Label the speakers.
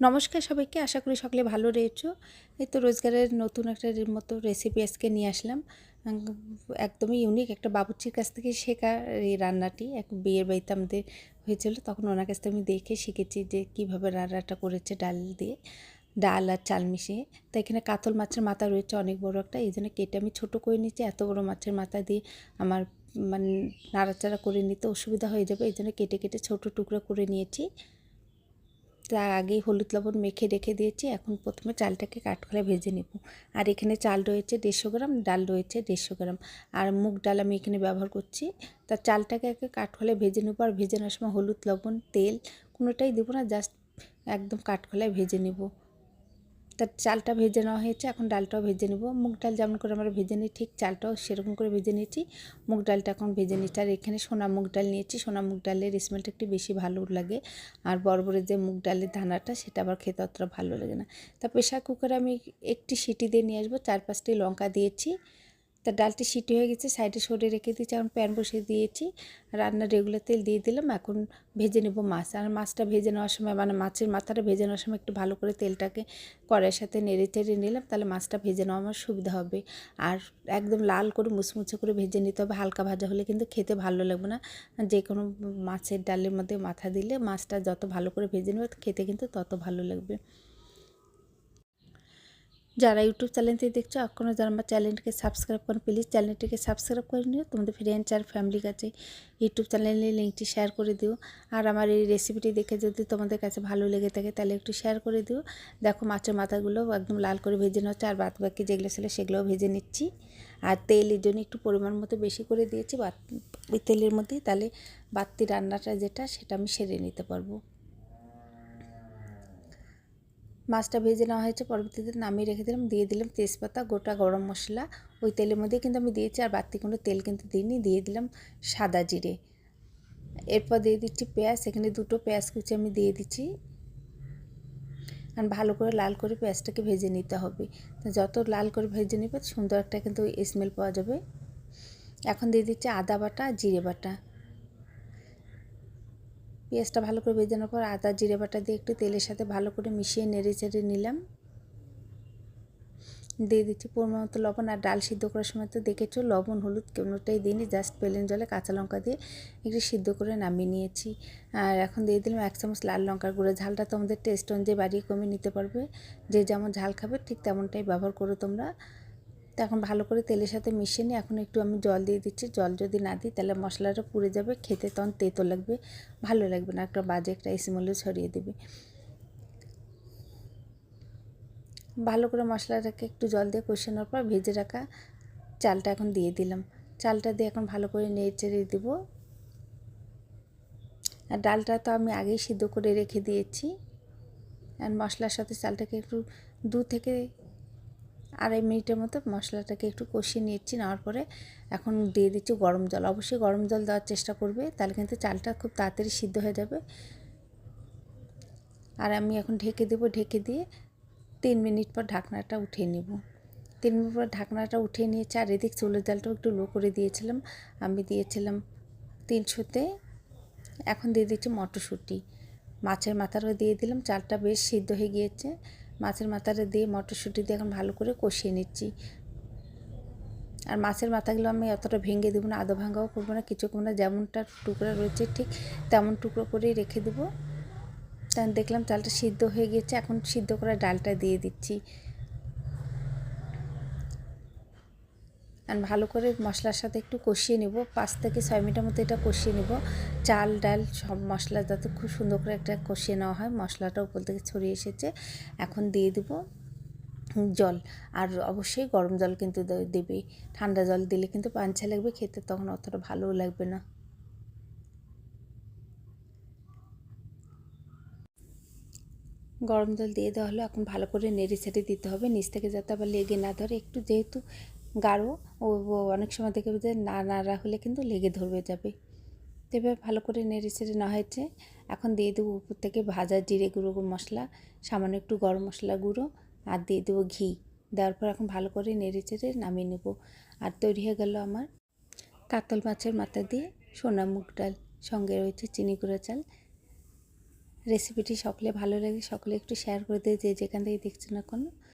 Speaker 1: নমস্কার সবাইকে, আশা করি সকলে ভালো রয়েছো। এই তো রোজগারের নতুন একটা মতো রেসিপি আজকে নিয়ে আসলাম। একদমই ইউনিক একটা বাবুচির কাছ থেকে শেখা এই রান্নাটি। এক বিয়ের বাড়িতে আমাদের হয়েছিল, তখন ওনার কাছ থেকে আমি দেখে শিখেছি যে কীভাবে রান্নাটা করেছে ডাল দিয়ে। ডাল আর চাল মিশিয়ে। তো এখানে কাতল মাছের মাথা রয়েছে অনেক বড় একটা। এই জন্য কেটে আমি ছোটো করে নিচ্ছি এত বড় মাছের মাথা দিয়ে আমার মানে নাড়াচাড়া করে নিতে অসুবিধা হয়ে যাবে। এই জন্য কেটে কেটে ছোটো টুকরো করে নিয়েছি। তার আগেই হলুদ লবণ মেখে রেখে দিয়েছি। এখন প্রথমে চালটাকে কাঠখোলা ভেজে নেব। আর এখানে চাল রয়েছে দেড়শো গ্রাম, ডাল রয়েছে দেড়শো গ্রাম। আর মুগ ডাল আমি এখানে ব্যবহার করছি। তা চালটাকে একে কাঠখোলায় ভেজে নেব। আর ভেজে নেওয়ার সময় হলুদ, লবণ, তেল কোনোটাই দেবো না, জাস্ট একদম কাঠখোলায় ভেজে নেব। তার চালটা ভেজে নেওয়া হয়েছে, এখন ডালটাও ভেজে নেব। মুগ ডাল যেমন করে আমরা ভেজে নিই, ঠিক চালটাও সেরকম করে ভেজে নিয়েছি। মুগ ডালটা এখন ভেজে নিচ্ছি, আর এখানে সোনা মুগ ডাল নিয়েছি। সোনা মুগ ডালের স্মেলটা একটু বেশি ভালো লাগে, আর বড় যে মুগ ডালের দানাটা, সেটা আবার খেতে অতটা ভালো লাগে না। তা প্রেশার কুকারে আমি একটি সিটি দিয়ে নিয়ে আসব চার পাঁচটি লঙ্কা দিয়েছি। তা ডালটি সিটি হয়ে গেছে, সাইডে সরে রেখে দিয়েছি, এখন প্যান বসিয়ে দিয়েছি। রান্নার রেগুলার তেল দিয়ে দিলাম, এখন ভেজে নেব মাছ। আর মাছটা ভেজে নেওয়ার সময় মানে মাছের মাথাটা ভেজে নেওয়ার সময় একটু ভালো করে তেলটাকে কড়াইয়ের সাথে নেড়ে চেড়ে নিলাম, তাহলে মাছটা ভেজে নেওয়া আমার সুবিধা হবে। আর একদম লাল করে মুচমুচে করে ভেজে নিতে হবে, হালকা ভাজা হলে কিন্তু খেতে ভালো লাগবে না। যে কোনো মাছের ডালের মধ্যে মাথা দিলে মাছটা যত ভালো করে ভেজে নেবে, খেতে কিন্তু তত ভালো লাগবে। যারা ইউটিউব চ্যানেলটি দেখছ এখনও যারা আমার চ্যানেলটিকে সাবস্ক্রাইব করেন প্লিজ চ্যানেলটিকে সাবস্ক্রাইব করে নিও। তোমাদের ফ্রেন্ডস আর ফ্যামিলির কাছে ইউটিউব চ্যানেলের লিঙ্কটি শেয়ার করে দিও। আর আমার এই রেসিপিটি দেখে যদি তোমাদের কাছে ভালো লেগে থাকে, তাহলে একটু শেয়ার করে দিও। দেখো, মাছের মাথাগুলো একদম লাল করে ভেজে হচ্ছে আর বাদ বাকি যেগুলো ছিল সেগুলোও ভেজে নিচ্ছি। আর তেলের জন্য একটু পরিমাণ মতো বেশি করে দিয়েছি বাত তেলের মধ্যেই তাহলে বাড়তি রান্নাটা যেটা, সেটা আমি সেরে নিতে পারব। মাছটা ভেজে নেওয়া হয়েছে, পরবর্তীতে নামিয়ে রেখে দিলাম, দিয়ে দিলাম তেজপাতা, গোটা গরম মশলা। ওই তেলের মধ্যে কিন্তু আমি দিয়েছি, আর বাড়তি কোনো তেল কিন্তু দিইনি, দিয়ে দিলাম সাদা জিরে। এরপর দিয়ে দিচ্ছি পেঁয়াজ, এখানে দুটো পেঁয়াজ কুচি আমি দিয়ে দিচ্ছি। আর ভালো করে লাল করে পেঁয়াজটাকে ভেজে নিতে হবে। যত লাল করে ভেজে নেবে, সুন্দর একটা কিন্তু স্মেল পাওয়া যাবে। এখন দিয়ে দিচ্ছি আদা বাটা, জিরে বাটা। পেঁয়াজটা ভালো করে ভেজানোর পর আদা, জিরে বাটা দিয়ে একটু তেলের সাথে ভালো করে মিশিয়ে নেড়ে চেড়ে নিলাম। দিয়ে দিচ্ছি পরিমাণ মতো লবণ আর ডাল সিদ্ধ করার সময় তো দেখেছ, লবণ, হলুদ কোনোটাই দিইনি, জাস্ট প্লেন জলে কাঁচা লঙ্কা দিয়ে একটু সিদ্ধ করে নামিয়ে নিয়েছি। আর এখন দিয়ে দিলাম এক চামচ লাল লঙ্কার গুঁড়ো। ঝালটা তোমাদের টেস্ট অনুযায়ী বাড়িয়ে কমিয়ে নিতে পারবে। যে যেমন ঝাল খাবে ঠিক তেমনটাই ব্যবহার করো তোমরা। তো এখন ভালো করে তেলের সাথে মিশিয়ে নিয়ে এখন একটু আমি জল দিয়ে দিচ্ছি। জল যদি না দিই তাহলে মশলাটা পুড়ে যাবে, খেতে তখন তেতো লাগবে, ভালো লাগবে না, একটা বাজে একটা স্মেলও ছড়িয়ে দেবে। ভালো করে মশলাটাকে একটু জল দিয়ে কষানোর পর ভেজে রাখা চালটা এখন দিয়ে দিলাম। চালটা দিয়ে এখন ভালো করে নেড়ে চেড়ে দেবো। আর ডালটা তো আমি আগেই সিদ্ধ করে রেখে দিয়েছি। আর মশলার সাথে চালটাকে একটু দু থেকে আড়াই মিনিটের মতো মশলাটাকে একটু কষিয়ে নিচ্ছি নেওয়ার পরে এখন দিয়ে দিচ্ছি গরম জল। অবশ্যই গরম জল দেওয়ার চেষ্টা করবে, তাহলে কিন্তু চালটা খুব তাড়াতাড়ি সিদ্ধ হয়ে যাবে। আর আমি এখন ঢেকে দেবো, ঢেকে দিয়ে তিন মিনিট পর ঢাকনাটা উঠিয়ে নেব। তিন মিনিট পর ঢাকনাটা উঠিয়ে নিয়েছি, আর এদিক চুলের জালটাও একটু লো করে দিয়েছিলাম। আমি দিয়েছিলাম তিনশোতে, এখন দিয়ে দিচ্ছি মটরশুঁটি। মাছের মাথারও দিয়ে দিলাম, চালটা বেশ সিদ্ধ হয়ে গিয়েছে। মাছের মাথাটা দিয়ে মটরশুঁটি দিয়ে এখন ভালো করে কষিয়ে নিচ্ছি। আর মাছের মাথাগুলো আমি অতটা ভেঙে দেবো না, আদো ভাঙাও করব না, কিছু করব না, যেমনটা টুকরা রয়েছে ঠিক তেমন টুকরো করেই রেখে দেবো। তখন দেখলাম চালটা সিদ্ধ হয়ে গিয়েছে, এখন সিদ্ধ করা ডালটা দিয়ে দিচ্ছি। আর ভালো করে মশলার সাথে একটু কষিয়ে নেব। পাঁচ থেকে ছয় মিনিটের মতো এটা কষিয়ে নেব। চাল, ডাল সব মশলা যাতে খুব সুন্দর করে একটা কষিয়ে নেওয়া হয় মশলাটা উপর থেকে ছড়িয়ে এসেছে। এখন দিয়ে দেব জল। আর অবশ্যই গরম জল কিন্তু দেবে ঠান্ডা জল দিলে কিন্তু পাঞ্চা লাগবে, খেতে তখন অতটা ভালোও লাগবে না। গরম জল দিয়ে দেওয়া হলো। এখন ভালো করে নেড়ে ছেড়ে দিতে হবে। নিচ থেকে যাতে আবার লেগে না ধরে। একটু যেহেতু গাঢ়। ও অনেক সময় দেখবে যে না নাড়া হলে কিন্তু লেগে ধরবে যাবে। এবার ভালো করে নেড়ে ছেড়ে নেওয়া হয়েছে। এখন দিয়ে দেবো উপর থেকে ভাজা জিরে গুঁড়ো মশলা, সামান্য একটু গরম মশলা গুঁড়ো আর দিয়ে দেবো ঘি। দেওয়ার পর এখন ভালো করে নেড়ে চেড়ে নামিয়ে নেব। আর তৈরি হয়ে গেল আমার কাতল মাছের মাথা দিয়ে সোনা মুগ ডাল। সঙ্গে রয়েছে চিনি গুঁড়ো চাল। রেসিপিটি সকলে ভালো লাগে, সকলে একটু শেয়ার করে দিয়ে যে যেখান থেকে দেখছ না কোনো।